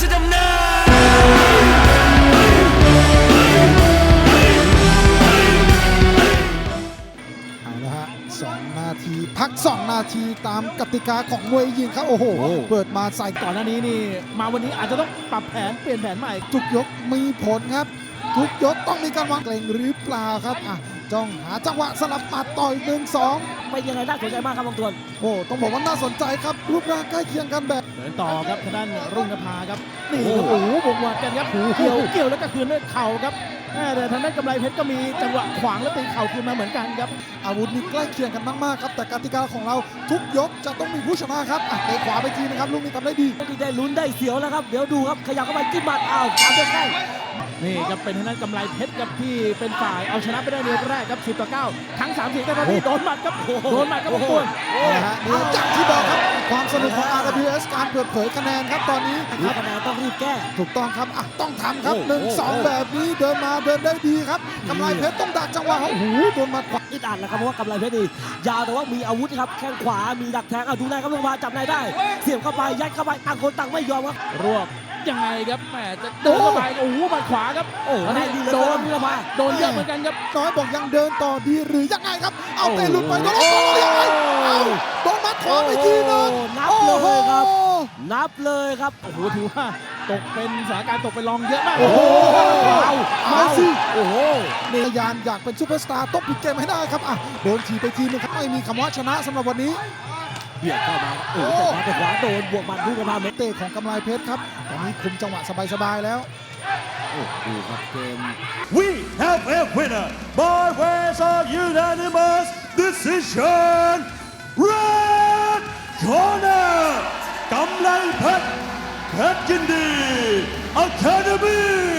ชดำเนินเอาละฮะสองนาทีพัก 2 นาทีตามกติกาของมวยยิงครับ โอ้โหเปิดมาใส่ก่อนหน้านี้นี่ มาวันนี้อาจจะต้องปรับแผนเปลี่ยนแผนใหม่ ทุกยกมีผลครับ ทุกยกต้องมีการวางเกรงหรือเปล่าครับอะจ้องหาจังหวะสลับหมัดต่อยหนึ่งสองเป็นยังไงน่าสนใจมากครับบางทวนโอ้ต้องบอกว่าน่าสนใจครับรูปร่างใกล้เคียงกันแบบเดินต่อครับทางด้านรุ่งนภาครับนี่ครับโอ้โหบวกหวดกันครับเกี่ยวเกี่ยวแล้วก็คืนด้วยเข่าครับแม่แต่ทางด้านกำไรเพชรก็มีจังหวะขวางแล้วตีเข่าคืนมาเหมือนกันครับ อาวุธนี่ใกล้เคียงกันมากๆครับ แต่กติกาของเราทุกยกจะต้องมีผู้ชนะครับอะเตะขวาไปทีนะครับลูกนี้ทำได้ดีนี่ได้ลุ้นได้เสียวแล้วครับ เดี๋ยวดูครับขยับเข้าไปจิ้มหมัดอ้าวตามด้วยแข้งนี่ครับเป็นทางด้านกำไรเพชรครับที่เป็นฝ่ายเอาชนะไปได้ในยกแรกครับ10ต่อ9ทั้ง3เสียงแต่ตอนนี้โดนหมัดครับโดนหมัดครับบางตัวนะฮะนี่จากที่บอกครับความสนุกของ RWS การเปิดเผยคะแนนครับตอนนี้ถ้าคะแนนต้องรีบแก้ ถูกต้องครับอะต้องทำครับโอ้หนึ่งโอ้สองโอ้แบบนี้เดินมาเดินได้ดีครับกำไรเพชรต้องดักจังหวะโอ้โหโดนหมัดขวาอึดอัดแล้วครับเพราะว่ากำไรเพชรนี่ยาวแต่ว่ามีอาวุธครับแข้งขวามีดักแทงเอาดูได้ครับลงมาจับในได้ เสียบเข้าไปยัดเข้าไปต่างคนต่างไม่ยอมครับรวบ ยังไงครับแหมจะเดินเข้าไปโอ้โหหมัดขวาครับโอ้ได้ดีเลยโดโดนนลงมาโดนเยอะเหมือนกันครับน้อยบอกยังเดินต่อดีหรือยังไงครับ เอาเตะหลุดไปโดนล็อกคอยังไงเอาโดนหมัดขวาไปทีนึงโอ้นับเลยครับโอ้โหนับเลยครับโอ้โหถือว่าตกเป็นสถานการณ์ตกเป็นรองเยอะมากโอ้โหเอามาสิโอ้โหนี่พยานอยากเป็นซูเปอร์สตาร์ต้องปิดเกมให้ได้ครับอะโดนทีไปทีนึงครับไม่มีคำว่าชนะสำหรับวันนี้เบียดเข้ามาโอ้โหแต่ขวาแต่ขวาโดนบวกหมัดลูกกระพาเม็ดเตะของกำไรเพชรครับตอนนี้คุมจังหวะสบายๆแล้วโอ้ดูครับเกม We have a winner by ways of unanimous decision. Red corner กำลังเพชรเพชรยินดี Academy